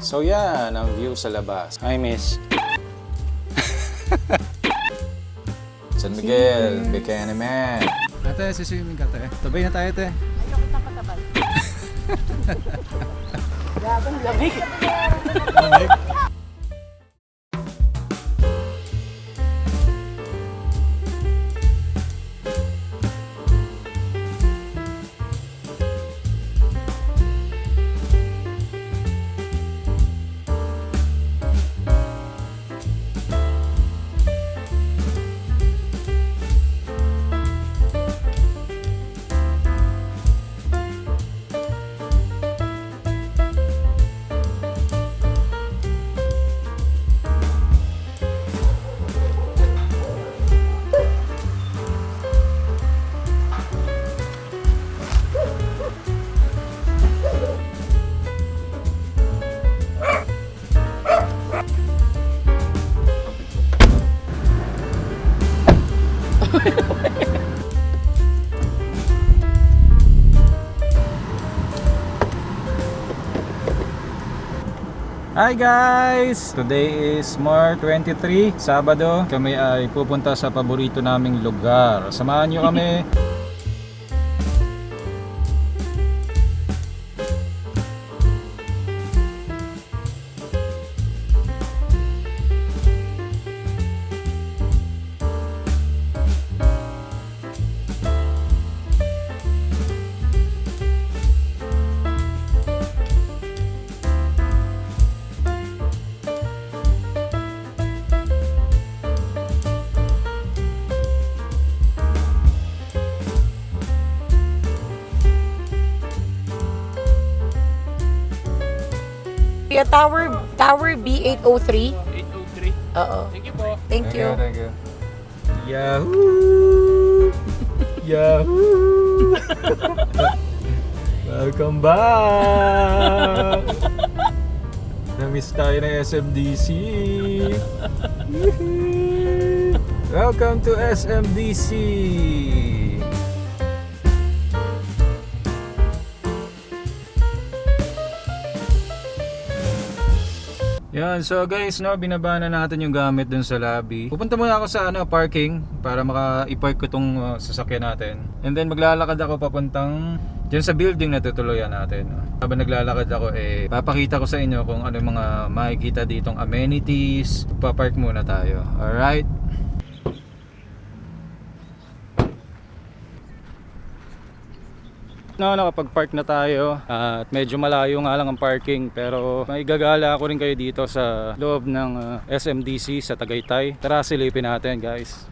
So yan, ang view sa labas. Hi, miss. San Miguel, Bikini Man. Ate, siswimming ka, te. Tabay na tayo, te. Ayoko kitang katabay. Gagong lamig. Hi guys! Today is March 23, Sabado. Kami ay pupunta sa paborito naming lugar. Samahan nyo kami. Kuya, Tower, Tower B803. 803. Oo. Thank you po. Thank you. Thank you. Yahoo! Yahoo! Welcome back! Namiss tayo ng SMDC. Welcome to SMDC! Yan, so guys, no, binaba na natin yung gamit dun sa lobby. Pupunta muna ako sa ano, parking para maka-i-park ko tong uh, sasakyan natin. And then maglalakad ako papuntang dyan sa building na tutuluyan natin. Habang naglalakad ako, eh, papakita ko sa inyo kung ano yung mga makikita ditong amenities. Papark muna tayo. Alright? No, nakapag-park na tayo at medyo malayo nga lang ang parking pero may gagala ko rin kayo dito sa loob ng uh, SMDC sa Tagaytay. Tara silipin natin guys.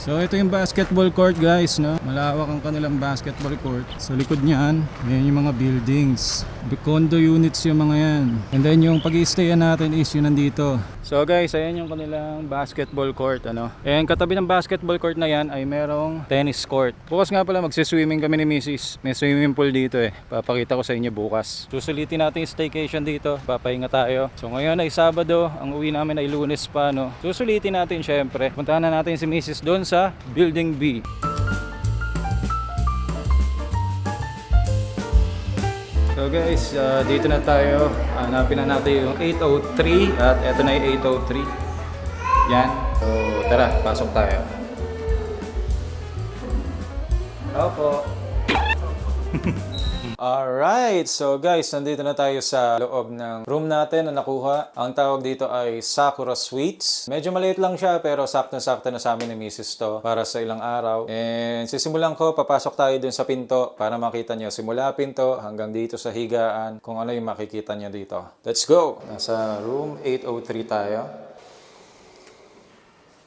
So ito yung basketball court guys, no? Malawak ang kanilang basketball court. Sa likod niyan, yan yung mga buildings. The condo units yung mga yan. And then yung pag stay natin is yun nandito. So guys, ayan yung kanilang basketball court, ano? And katabi ng basketball court na yan ay merong tennis court. Bukas nga pala magsiswimming kami ni Mrs. May swimming pool dito eh. Papakita ko sa inyo bukas. Susulitin natin yung staycation dito. Papahinga tayo. So ngayon ay Sabado. Ang uwi namin ay Lunes pa, no? Susulitin natin syempre. Puntahan na natin si Mrs. doon sa Building B. So guys, uh, dito na tayo. Hanapin na natin yung 803 at eto na yung 803. Yan. So tara, pasok tayo. Opo. Alright, so guys, nandito na tayo sa loob ng room natin na nakuha. Ang tawag dito ay Sakura Suites. Medyo maliit lang siya pero sakto-sakto na sa amin ni Mrs. to para sa ilang araw. And sisimulan ko, papasok tayo dun sa pinto para makita nyo simula pinto hanggang dito sa higaan kung ano yung makikita nyo dito. Let's go! Nasa room 803 tayo.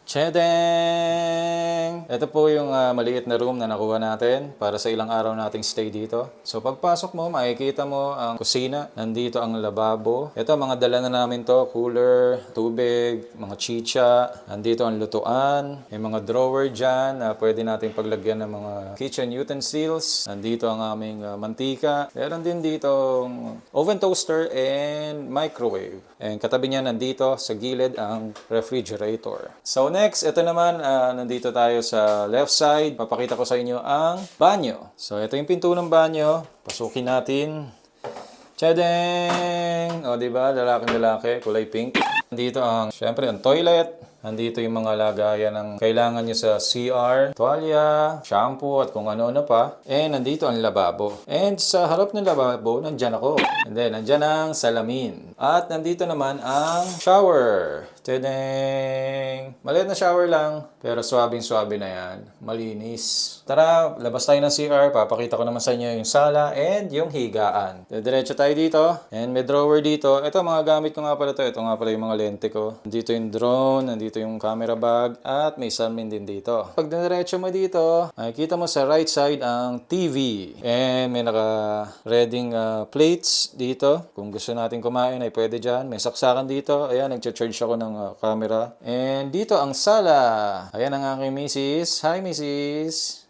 Chedeng! Ito po yung ah, maliit na room na nakuha natin para sa ilang araw nating stay dito. So pagpasok mo, makikita mo ang kusina. Nandito ang lababo. Ito, mga dala na namin to. Cooler, tubig, mga chicha. Nandito ang lutuan. May mga drawer dyan na pwede natin paglagyan ng mga kitchen utensils. Nandito ang aming ah, mantika. Meron din dito oven toaster and microwave. And katabi niya nandito sa gilid ang refrigerator. So next, ito naman, ah, nandito tayo sa left side. Papakita ko sa inyo ang banyo. So ito yung pinto ng banyo. Pasukin natin. Tadang! O, di ba? Lalaking lalaki, kulay pink. Nandito ang, syempre, ang toilet. Nandito yung mga lagayan ng kailangan nyo sa CR, tuwalya, shampoo, at kung ano-ano pa. And nandito ang lababo. And sa harap ng lababo, nandyan ako. And then, nandyan ang salamin. At nandito naman ang shower. Tadang! Maliit na shower lang, pero swabing-swabe na yan. Malinis. Tara, labas tayo ng CR. Papakita ko naman sa inyo yung sala and yung higaan. Diretso tayo dito. And may drawer dito. Ito, mga gamit ko nga pala to. Ito nga pala yung mga lente ko. Nandito yung drone, nandito yung camera bag, at may salmin din dito. Pag diretso mo dito, makikita mo sa right side ang TV. And may naka-reading uh, plates dito. Kung gusto natin kumain ay pwede dyan. May saksakan dito. Ayan, nag-charge ako ng uh, camera. And dito ang sala. Ayan ang aking misis. Hi, misis.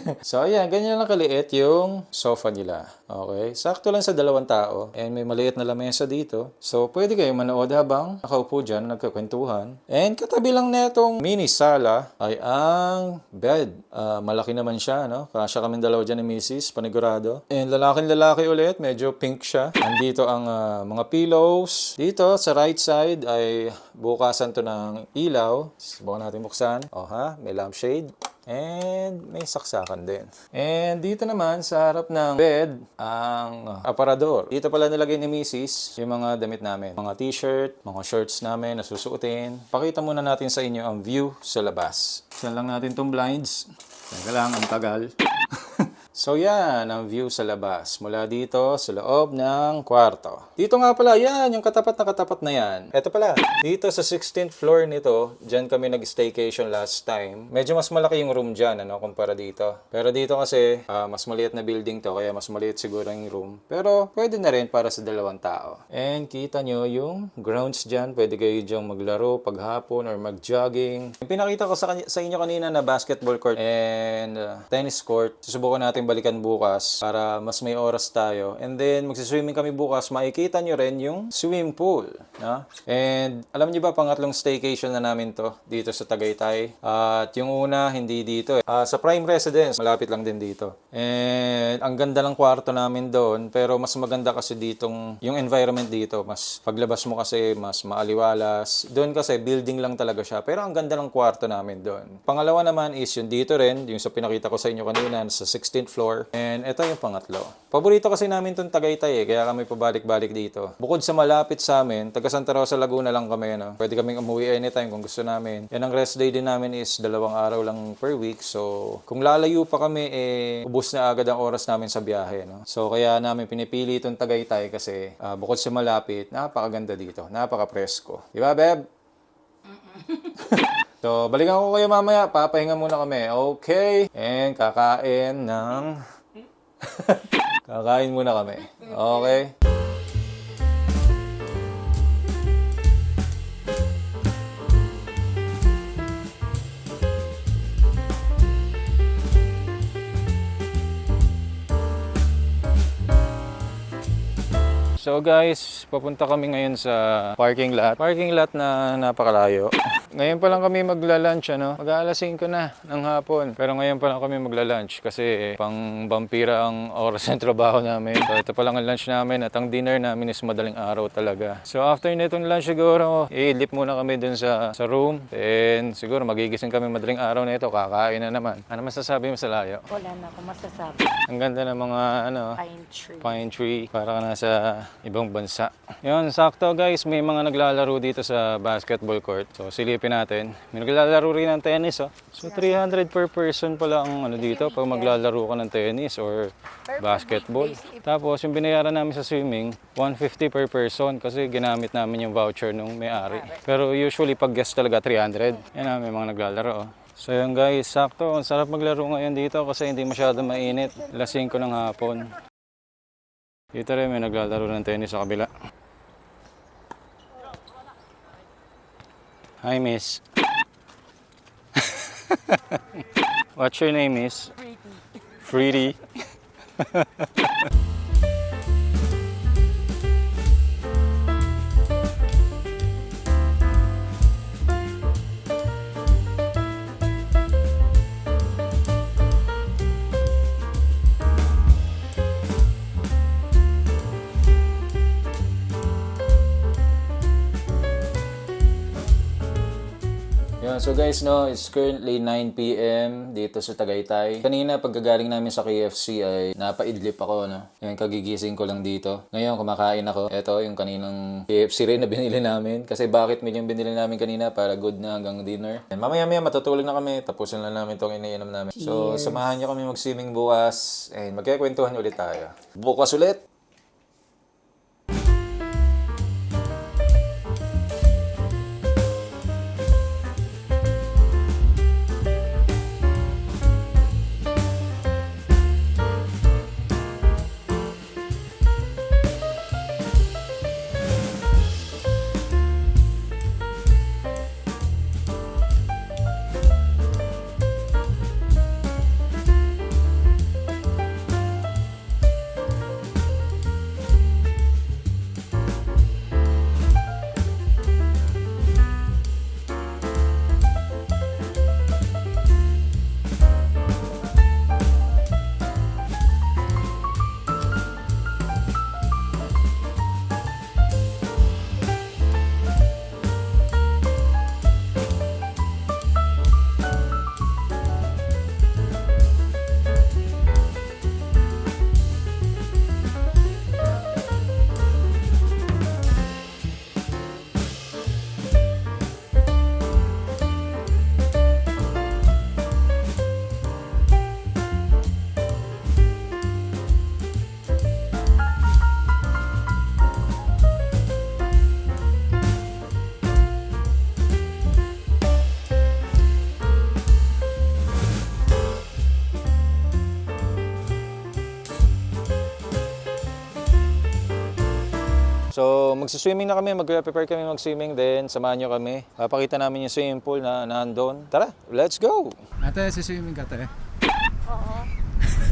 so, ayan, ganyan lang kaliit yung sofa nila. Okay? Sakto lang sa dalawang tao. And may maliit na lamesa dito. So, pwede kayo manood habang nakaupo dyan, nagkakwentuhan. And katabi lang netong mini sala ay ang bed. Ah, malaki naman siya, no? Kasya kami dalawa dyan ni Mrs. Panigurado. And lalaking lalaki ulit, medyo pink siya. Andito ang ah, mga pillows. Dito, sa right side ay bukasan to ng ilaw. Subukan natin buksan. O ha, may lampshade. And may saksakan din. And dito naman sa harap ng bed, ang aparador. Dito pala nilagay ni Mrs. yung mga damit namin. Mga t-shirt, mga shorts namin na susuotin. Pakita muna natin sa inyo ang view sa labas. Yan lang natin tong blinds. Teka lang, ang tagal. So yan ang view sa labas mula dito sa loob ng kwarto. Dito nga pala, yan, yung katapat na katapat na yan. Ito pala, dito sa 16th floor nito, dyan kami nag-staycation last time. Medyo mas malaki yung room dyan, ano, kumpara dito. Pero dito kasi, ah, mas maliit na building to, kaya mas maliit siguro yung room. Pero pwede na rin para sa dalawang tao. And kita nyo yung grounds dyan, pwede kayo dyan maglaro paghapon or mag-jogging. Pinakita ko sa, sa inyo kanina na basketball court and ah, tennis court, susubukan natin balikan bukas para mas may oras tayo. And then, magsiswimming kami bukas, makikita nyo rin yung swimming pool. No? And alam niyo ba, pangatlong staycation na namin to dito sa Tagaytay. At yung una, hindi dito. eh. Ah, sa Prime Residence, malapit lang din dito. And ang ganda ng kwarto namin doon, pero mas maganda kasi ditong, yung environment dito, mas paglabas mo kasi, mas maaliwalas. Doon kasi, building lang talaga siya. Pero ang ganda ng kwarto namin doon. Pangalawa naman is yung dito rin, yung sa pinakita ko sa inyo kanina, sa 16th floor. And ito yung pangatlo. Paborito kasi namin itong Tagaytay eh, kaya kami pabalik-balik dito. Bukod sa malapit sa amin, taga Santa Rosa, Laguna lang kami. No? Pwede kaming umuwi anytime kung gusto namin. Yan ang rest day din namin is dalawang araw lang per week. So, kung lalayo pa kami, eh, ubus na agad ang oras namin sa biyahe. No? So, kaya namin pinipili itong Tagaytay kasi ah, bukod sa malapit, napakaganda dito. Napaka-presko. Di ba, Beb? So, balikan ko kayo mamaya. Papahinga muna kami. Okay. And kakain ng... kakain muna kami. Okay. So guys, papunta kami ngayon sa parking lot. Parking lot na napakalayo. Ngayon pa lang kami magla-lunch ano. Mag-aalas 5 na ng hapon. Pero ngayon pa lang kami magla-lunch kasi pang vampira ang oras ng trabaho namin. So ito pa lang ang lunch namin at ang dinner namin is madaling araw talaga. So after nitong lunch siguro, i-lip muna kami dun sa, sa room. Then siguro magigising kami madaling araw na ito. Kakain na naman. Ano masasabi mo sa layo? Wala na ako masasabi. Ang ganda ng mga ano, Pine tree. pine tree para ka nasa ibang bansa. Yun, sakto guys, may mga naglalaro dito sa basketball court. So silipin natin. May naglalaro rin ng tennis oh. So 300 per person pala ang ano dito pag maglalaro ka ng tennis or basketball. Tapos yung binayaran namin sa swimming, 150 per person kasi ginamit namin yung voucher nung may-ari. Pero usually pag guest talaga 300. Yan na, may mga naglalaro oh. So yun guys, sakto. Ang sarap maglaro ngayon dito kasi hindi masyado mainit. Lasing ko ng hapon. Dito rin may naglalaro ng tennis sa kabila. Hi, miss. What's your name, miss? Freedy. Yun, so guys, no, it's currently 9pm dito sa Tagaytay. Kanina, pagkagaling namin sa KFC ay napaidlip ako, no. Yan, kagigising ko lang dito. Ngayon, kumakain ako. Ito, yung kaninang KFC rin na binili namin. Kasi bakit medyo yung binili namin kanina para good na hanggang dinner. And mamaya-maya matutulog na kami. Tapusin na namin itong iniinom namin. So, samahan niyo kami mag-swimming bukas. And magkikwentuhan ulit tayo. Bukas ulit! Magsiswimming na kami, mag-prepare kami mag-swimming din. Samahan nyo kami. Papakita namin yung swimming pool na nandun. Tara, let's go! Ate, siswimming ka, te. Oo.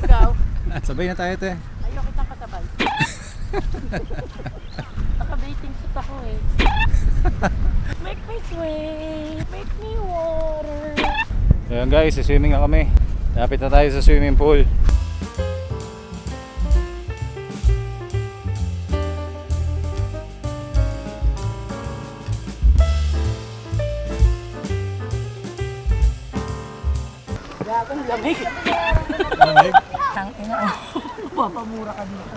Ikaw? Sabay na tayo, te. Ayaw kitang kasabay. Naka-baiting suit ako eh. Make me swim. Make me water. Ayan guys, swimming na kami. Lapit na tayo sa swimming pool. Tang ina. Papamura ka dito.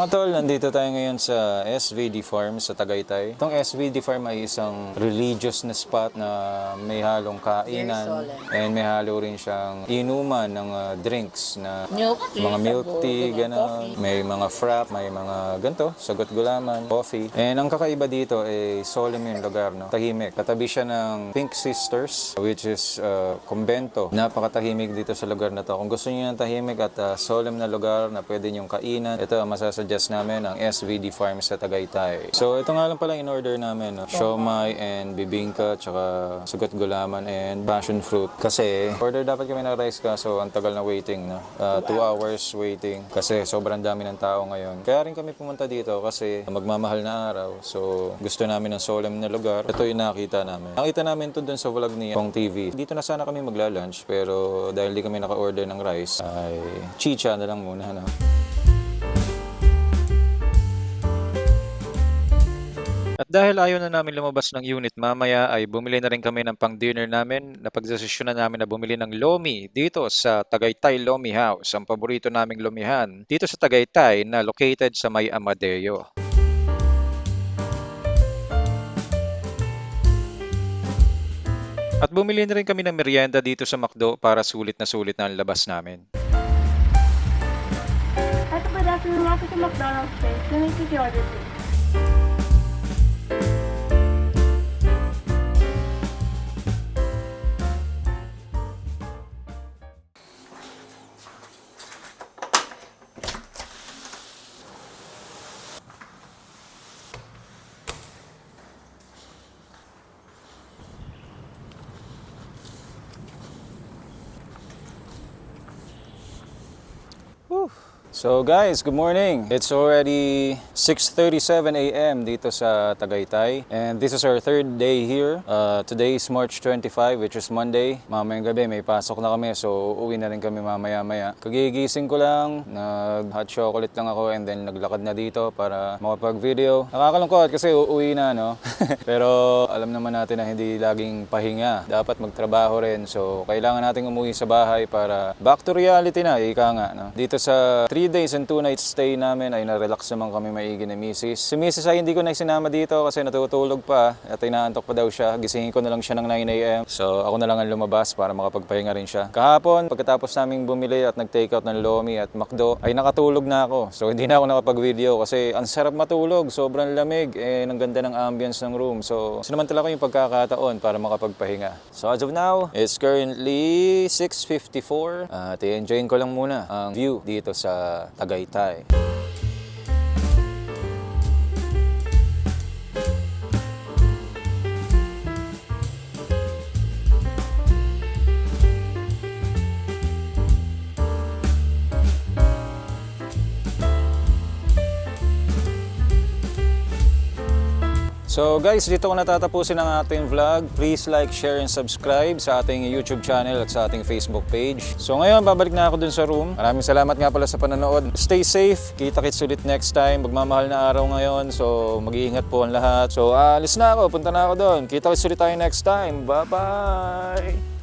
Mga tol, nandito tayo ngayon sa SVD Farm sa Tagaytay. Itong SVD Farm ay isang religious na spot na may halong kainan and may halo rin siyang inuman ng uh, drinks na Milk tea. mga milk tea, gano'n. May mga frap, may mga ganito, sagot gulaman, coffee. And ang kakaiba dito ay solemn yung lugar, no? Tahimik. Katabi siya ng Pink Sisters, which is uh, kumbento. Napakatahimik dito sa lugar na to. Kung gusto niyo ng tahimik at uh, solemn na lugar na pwede niyong kainan, ito ang masasuggest namin ang SVD Farm sa Tagaytay. So ito nga lang pala in order namin, no? Siomay and bibingka, tsaka sugot gulaman and passion fruit. Kasi order dapat kami ng rice ka, so ang tagal na waiting, no? Uh, two hours waiting kasi sobrang dami ng tao ngayon. Kaya rin kami pumunta dito kasi magmamahal na araw. So gusto namin ng solemn na lugar. Ito yung nakita namin. Nakita namin to dun sa vlog ni Pong TV. Dito na sana kami magla-lunch pero dahil di kami naka-order ng rice ay chicha na lang muna. No? At dahil ayaw na namin lumabas ng unit mamaya ay bumili na rin kami ng pang dinner namin. Na namin na bumili ng lomi dito sa Tagaytay Lomi House. Ang paborito naming lomihan dito sa Tagaytay na located sa May Amadeo. At bumili na rin kami ng merienda dito sa McDo para sulit na sulit na ang labas namin. Good afternoon. Welcome to McDonald's place. Let me take your order, please. So guys, good morning. It's already 6:37 a.m. dito sa Tagaytay and this is our third day here. Uh, today is March 25 which is Monday. Mamayang gabi may pasok na kami so uuwi na rin kami mamaya-maya. Kagigising ko lang, nag hot chocolate lang ako and then naglakad na dito para makapag-video. Nakakalungkot kasi uuwi na no. Pero alam naman natin na hindi laging pahinga. Dapat magtrabaho rin. So kailangan nating umuwi sa bahay para back to reality na, ika nga. No? Dito sa 3 days and 2 nights stay namin ay na-relax naman kami maigi ni Mrs. Si Mrs. ay hindi ko na sinama dito kasi natutulog pa at inaantok pa daw siya. Gisingin ko na lang siya ng 9 a.m. So ako na lang ang lumabas para makapagpahinga rin siya. Kahapon, pagkatapos naming bumili at nag-take out ng Lomi at McDo, ay nakatulog na ako. So hindi na ako nakapag-video kasi ang sarap matulog. Sobrang lamig. Eh, ang ganda ng ambience ng room. So sinamantala ko yung pagkakataon para makapagpahinga. So as of now, it's currently 6.54 at i-enjoyin ko lang muna ang view dito sa Tagaytay. So guys, dito ko natatapusin ang ating vlog. Please like, share, and subscribe sa ating YouTube channel at sa ating Facebook page. So ngayon, babalik na ako dun sa room. Maraming salamat nga pala sa panonood. Stay safe. Kita-kits ulit next time. Magmamahal na araw ngayon. So mag-iingat po ang lahat. So alis na ako. Punta na ako doon. Kita-kits ulit tayo next time. Bye-bye!